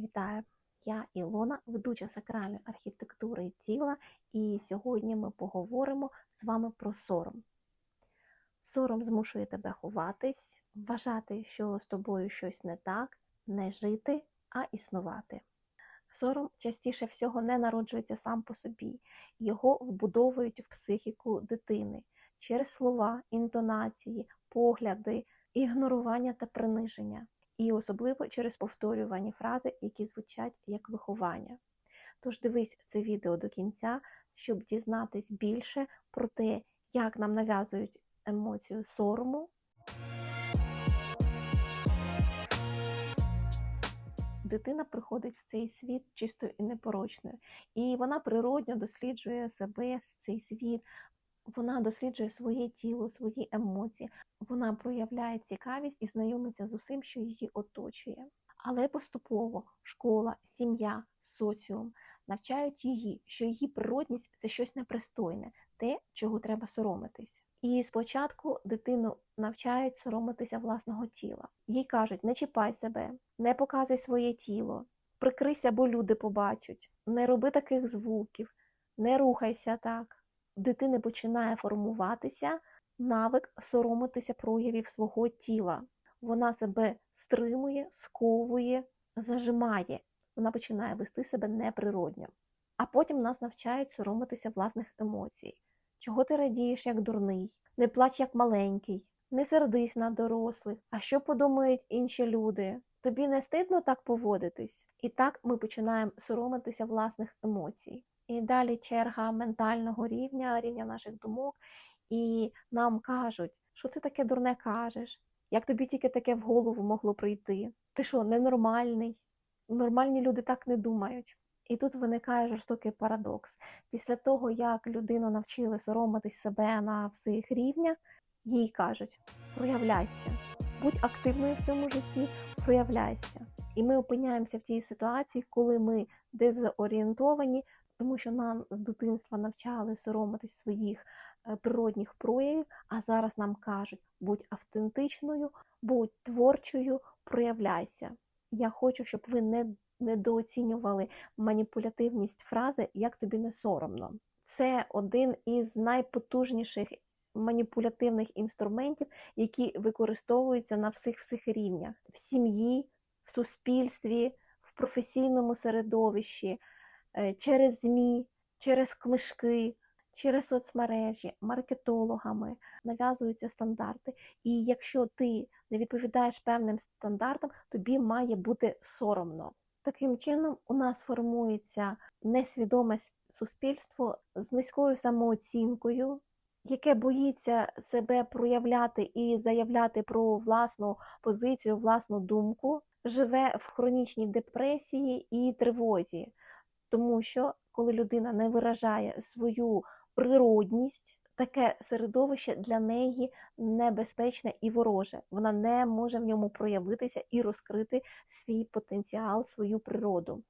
Вітаю! Я Ілона, ведуча сакральної архітектури тіла, і сьогодні ми поговоримо з вами про сором. Сором змушує тебе ховатись, вважати, що з тобою щось не так, не жити, а існувати. Сором частіше всього не народжується сам по собі, його вбудовують в психіку дитини через слова, інтонації, погляди, ігнорування та приниження і особливо через повторювані фрази, які звучать як виховання. Тож дивись це відео до кінця, щоб дізнатись більше про те, як нам нав'язують емоцію сорому. Дитина приходить в цей світ чистою і непорочною, і вона природньо досліджує себе, цей світ, вона досліджує своє тіло, свої емоції, вона проявляє цікавість і знайомиться з усім, що її оточує. Але поступово школа, сім'я, соціум навчають її, що її природність це щось непристойне, те, чого треба соромитись. І спочатку дитину навчають соромитися власного тіла. Їй кажуть: не чіпай себе, не показуй своє тіло, прикрийся, бо люди побачать, не роби таких звуків, не рухайся так дитини починає формуватися навик соромитися проявів свого тіла. Вона себе стримує, сковує, зажимає. Вона починає вести себе неприродньо. А потім нас навчають соромитися власних емоцій. Чого ти радієш, як дурний, не плач як маленький, не сердись на дорослих. А що подумають інші люди? Тобі не стидно так поводитись? І так ми починаємо соромитися власних емоцій. І далі черга ментального рівня, рівня наших думок, і нам кажуть, що ти таке дурне кажеш, як тобі тільки таке в голову могло прийти. Ти що, ненормальний? Нормальні люди так не думають. І тут виникає жорстокий парадокс. Після того, як людину навчили соромитись себе на всіх рівнях, їй кажуть: проявляйся, будь активною в цьому житті, проявляйся. І ми опиняємося в тій ситуації, коли ми дезорієнтовані, тому що нам з дитинства навчали соромитись своїх е, природних проявів, а зараз нам кажуть, будь автентичною, будь творчою, проявляйся. Я хочу, щоб ви не недооцінювали маніпулятивність фрази як тобі не соромно. Це один із найпотужніших маніпулятивних інструментів, які використовуються на всіх всіх рівнях: в сім'ї, в суспільстві, в професійному середовищі. Е, через ЗМІ, через книжки, через соцмережі, маркетологами нав'язуються стандарти. І якщо ти не відповідаєш певним стандартам, тобі має бути соромно. Таким чином, у нас формується несвідоме суспільство з низькою самооцінкою, яке боїться себе проявляти і заявляти про власну позицію, власну думку, живе в хронічній депресії і тривозі. Тому що коли людина не виражає свою природність, таке середовище для неї небезпечне і вороже. Вона не може в ньому проявитися і розкрити свій потенціал, свою природу.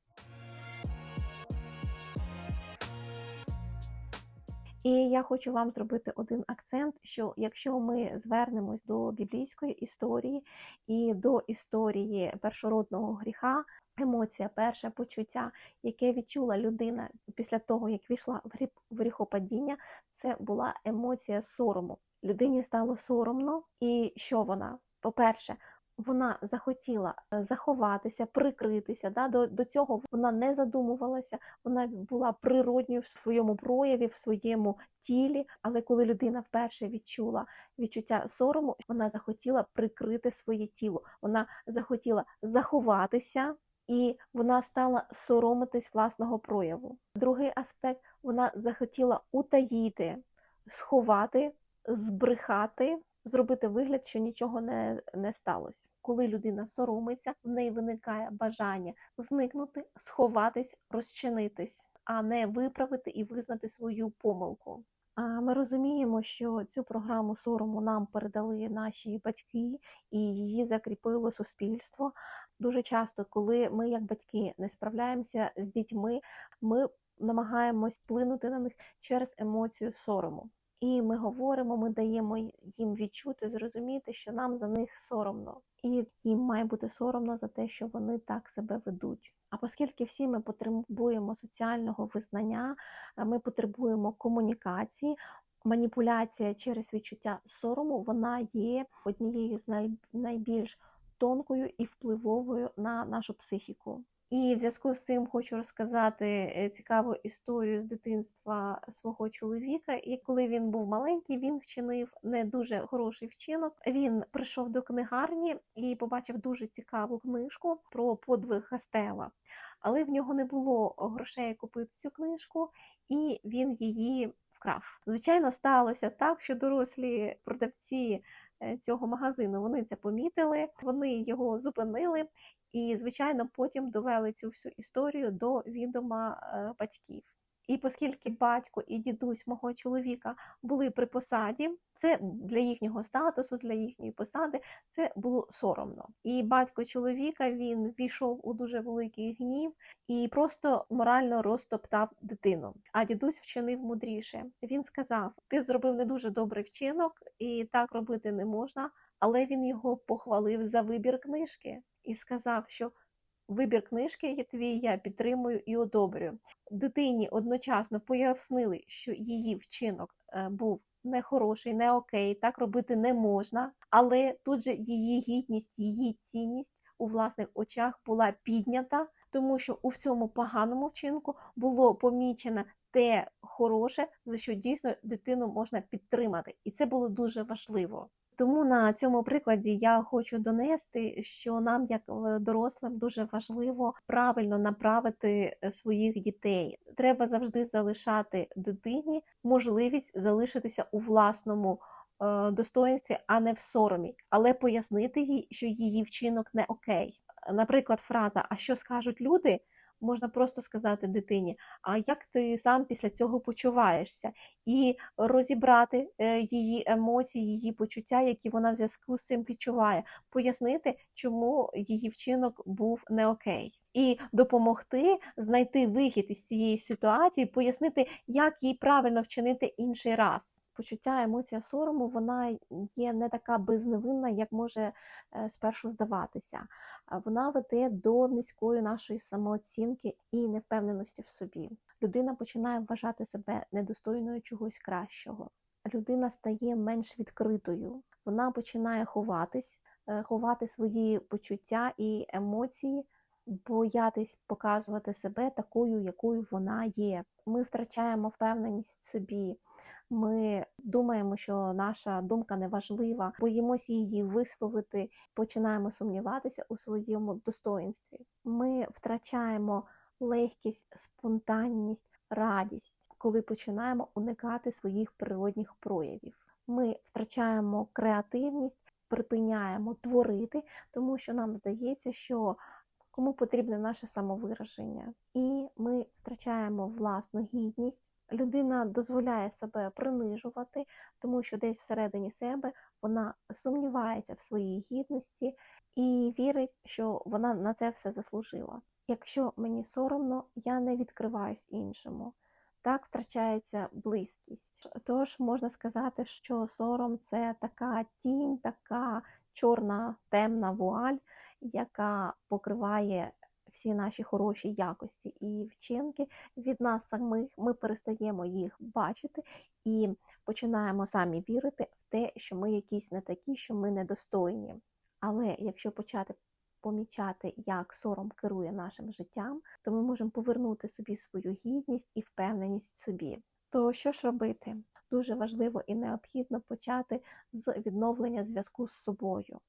І я хочу вам зробити один акцент: що якщо ми звернемось до біблійської історії і до історії першородного гріха, емоція, перше почуття, яке відчула людина після того, як війшла в гріхопадіння, це була емоція сорому. Людині стало соромно, і що вона? По-перше, вона захотіла е, заховатися, прикритися. Да? До до цього вона не задумувалася, вона була природньою в своєму прояві, в своєму тілі. Але коли людина вперше відчула відчуття сорому, вона захотіла прикрити своє тіло, вона захотіла заховатися і вона стала соромитись власного прояву. Другий аспект вона захотіла утаїти, сховати, збрехати. Зробити вигляд, що нічого не не сталося. Коли людина соромиться, в неї виникає бажання зникнути, сховатись, розчинитись, а не виправити і визнати свою помилку. Ми розуміємо, що цю програму сорому нам передали наші батьки, і її закріпило суспільство. Дуже часто, коли ми, як батьки, не справляємося з дітьми, ми намагаємось вплинути на них через емоцію сорому. І ми говоримо, ми даємо їм відчути, зрозуміти, що нам за них соромно, і їм має бути соромно за те, що вони так себе ведуть. А оскільки всі ми потребуємо соціального визнання, ми потребуємо комунікації, маніпуляція через відчуття сорому вона є однією з найбільш тонкою і впливовою на нашу психіку. І в зв'язку з цим хочу розказати е, цікаву історію з дитинства свого чоловіка. І коли він був маленький, він вчинив не дуже хороший вчинок. Він прийшов до книгарні і побачив дуже цікаву книжку про подвиг Гастела. Але в нього не було грошей купити цю книжку, і він її вкрав. Звичайно, сталося так, що дорослі продавці е, цього магазину вони це помітили, вони його зупинили. І, звичайно, потім довели цю всю історію до відома е, батьків. І оскільки батько і дідусь мого чоловіка були при посаді, це для їхнього статусу, для їхньої посади, це було соромно. І батько чоловіка він війшов у дуже великий гнів і просто морально розтоптав дитину. А дідусь вчинив мудріше. Він сказав: Ти зробив не дуже добрий вчинок, і так робити не можна. Але він його похвалив за вибір книжки і сказав, що вибір книжки є твій, я підтримую і одобрюю. Дитині одночасно пояснили, що її вчинок е, був нехороший, не окей, так робити не можна, але тут же її гідність, її цінність у власних очах була піднята, тому що у цьому поганому вчинку було помічено те хороше, за що дійсно дитину можна підтримати, і це було дуже важливо. Тому на цьому прикладі я хочу донести, що нам, як е, дорослим, дуже важливо правильно направити е, своїх дітей. Треба завжди залишати дитині можливість залишитися у власному е, достоинстві, а не в соромі, але пояснити їй, що її вчинок не окей. Наприклад, фраза А що скажуть люди? можна просто сказати дитині, а як ти сам після цього почуваєшся, і розібрати е, її емоції, її почуття, які вона в зв'язку з цим відчуває, пояснити, чому її вчинок був не окей, і допомогти знайти вихід із цієї ситуації, пояснити, як їй правильно вчинити інший раз почуття, емоція сорому, вона є не така безневинна, як може е, спершу здаватися. Вона веде до низької нашої самооцінки і невпевненості в собі. Людина починає вважати себе недостойною чогось кращого. Людина стає менш відкритою, вона починає ховатись, е, ховати свої почуття і емоції. Боятись показувати себе такою, якою вона є. Ми втрачаємо впевненість в собі, ми думаємо, що наша думка не важлива, боїмося її висловити, починаємо сумніватися у своєму достоїнстві. Ми втрачаємо легкість, спонтанність, радість, коли починаємо уникати своїх природних проявів. Ми втрачаємо креативність, припиняємо творити, тому що нам здається, що кому потрібне наше самовираження, і ми втрачаємо власну гідність. Людина дозволяє себе принижувати, тому що десь всередині себе вона сумнівається в своїй гідності і вірить, що вона на це все заслужила. Якщо мені соромно, я не відкриваюсь іншому. Так втрачається близькість. Тож можна сказати, що сором це така тінь, така чорна темна вуаль, яка покриває всі наші хороші якості і вчинки від нас самих, ми перестаємо їх бачити і починаємо самі вірити в те, що ми якісь не такі, що ми недостойні. Але якщо почати помічати, як сором керує нашим життям, то ми можемо повернути собі свою гідність і впевненість в собі. То що ж робити? Дуже важливо і необхідно почати з відновлення зв'язку з собою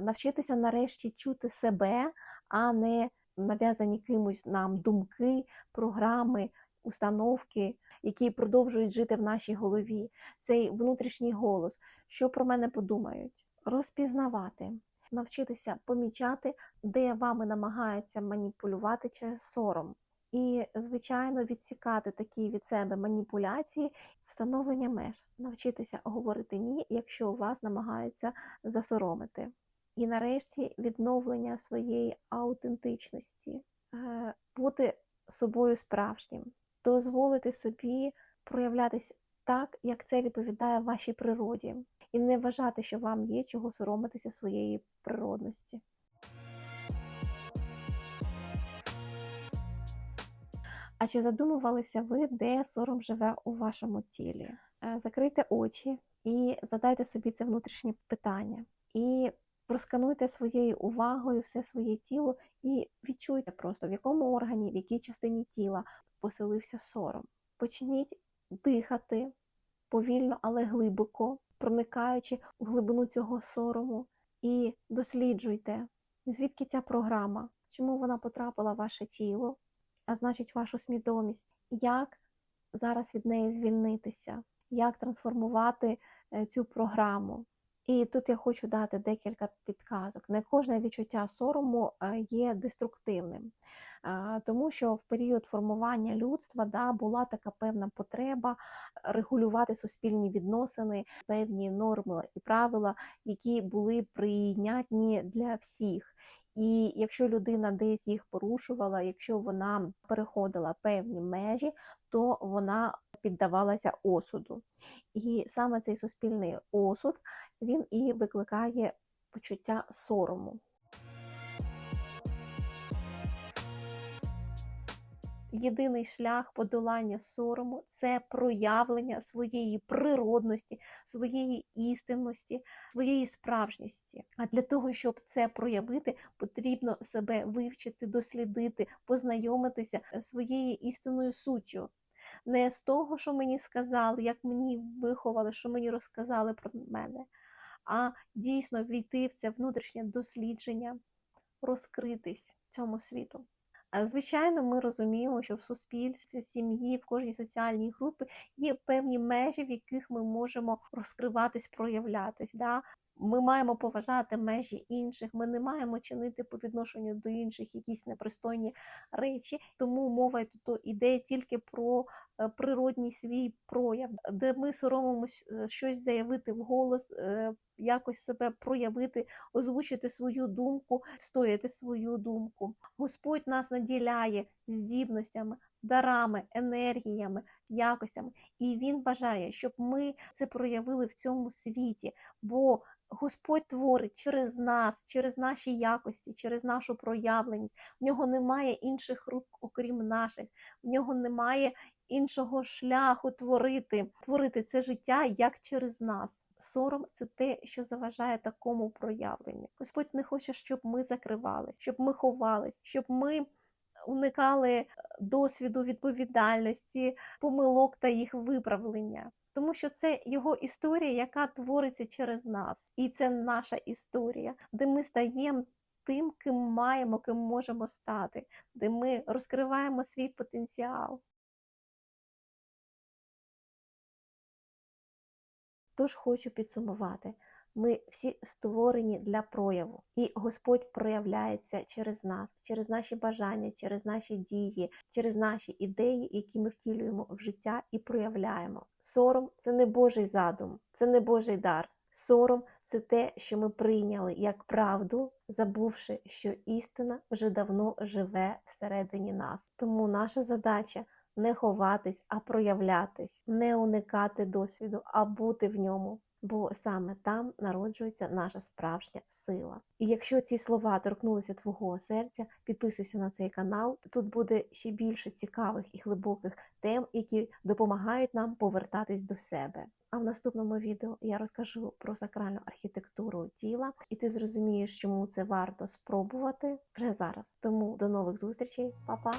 навчитися нарешті чути себе, а не нав'язані кимось нам думки, програми, установки, які продовжують жити в нашій голові. Цей внутрішній голос, що про мене подумають, розпізнавати. Навчитися помічати, де вами намагаються маніпулювати через сором. І, звичайно, відсікати такі від себе маніпуляції, встановлення меж, навчитися говорити ні, якщо вас намагаються засоромити. І нарешті відновлення своєї аутентичності, е, бути собою справжнім, дозволити собі проявлятися так, як це відповідає вашій природі, і не вважати, що вам є чого соромитися своєї природності. А чи задумувалися ви, де сором живе у вашому тілі? Е, Закрийте очі і задайте собі це внутрішнє питання. І проскануйте своєю увагою все своє тіло і відчуйте просто, в якому органі, в якій частині тіла поселився сором. Почніть дихати повільно, але глибоко, проникаючи в глибину цього сорому, і досліджуйте, звідки ця програма, чому вона потрапила в ваше тіло, а значить, вашу свідомість, як зараз від неї звільнитися, як трансформувати е, цю програму. І тут я хочу дати декілька підказок. Не кожне відчуття сорому е, є деструктивним, тому що в період формування людства да, була така певна потреба регулювати суспільні відносини, певні норми і правила, які були прийнятні для всіх. І якщо людина десь їх порушувала, якщо вона переходила певні межі, то вона піддавалася осуду. І саме цей суспільний осуд він і викликає почуття сорому. Єдиний шлях подолання сорому це проявлення своєї природності, своєї істинності, своєї справжності. А для того, щоб це проявити, потрібно себе вивчити, дослідити, познайомитися своєю істинною суттю. Не з того, що мені сказали, як мені виховали, що мені розказали про мене, а дійсно війти в це внутрішнє дослідження, розкритись цьому світу. Звичайно, ми розуміємо, що в суспільстві, сім'ї, в кожній соціальній групі є певні межі, в яких ми можемо розкриватись, проявлятись. Да? Ми маємо поважати межі інших, ми не маємо чинити по відношенню до інших якісь непристойні речі. Тому мова тут іде тільки про е, природній свій прояв, де ми соромимось е, щось заявити вголос, е, якось себе проявити, озвучити свою думку, стояти свою думку. Господь нас наділяє здібностями, дарами, енергіями, якостями, і Він бажає, щоб ми це проявили в цьому світі. бо Господь творить через нас, через наші якості, через нашу проявленість. В нього немає інших рук, окрім наших, в нього немає іншого шляху творити, творити це життя як через нас. Сором це те, що заважає такому проявленню. Господь не хоче, щоб ми закривались, щоб ми ховались, щоб ми уникали досвіду відповідальності, помилок та їх виправлення. Тому що це його історія, яка твориться через нас, і це наша історія, де ми стаємо тим, ким маємо, ким можемо стати, де ми розкриваємо свій потенціал. Тож хочу підсумувати. Ми всі створені для прояву, і Господь проявляється через нас, через наші бажання, через наші дії, через наші ідеї, які ми втілюємо в життя і проявляємо. Сором це не Божий задум, це не Божий дар. Сором це те, що ми прийняли як правду, забувши, що істина вже давно живе всередині нас. Тому наша задача не ховатись, а проявлятись, не уникати досвіду, а бути в ньому. Бо саме там народжується наша справжня сила. І якщо ці слова торкнулися твого серця, підписуйся на цей канал. Тут буде ще більше цікавих і глибоких тем, які допомагають нам повертатись до себе. А в наступному відео я розкажу про сакральну архітектуру тіла, і ти зрозумієш, чому це варто спробувати вже зараз. Тому до нових зустрічей, Па-па!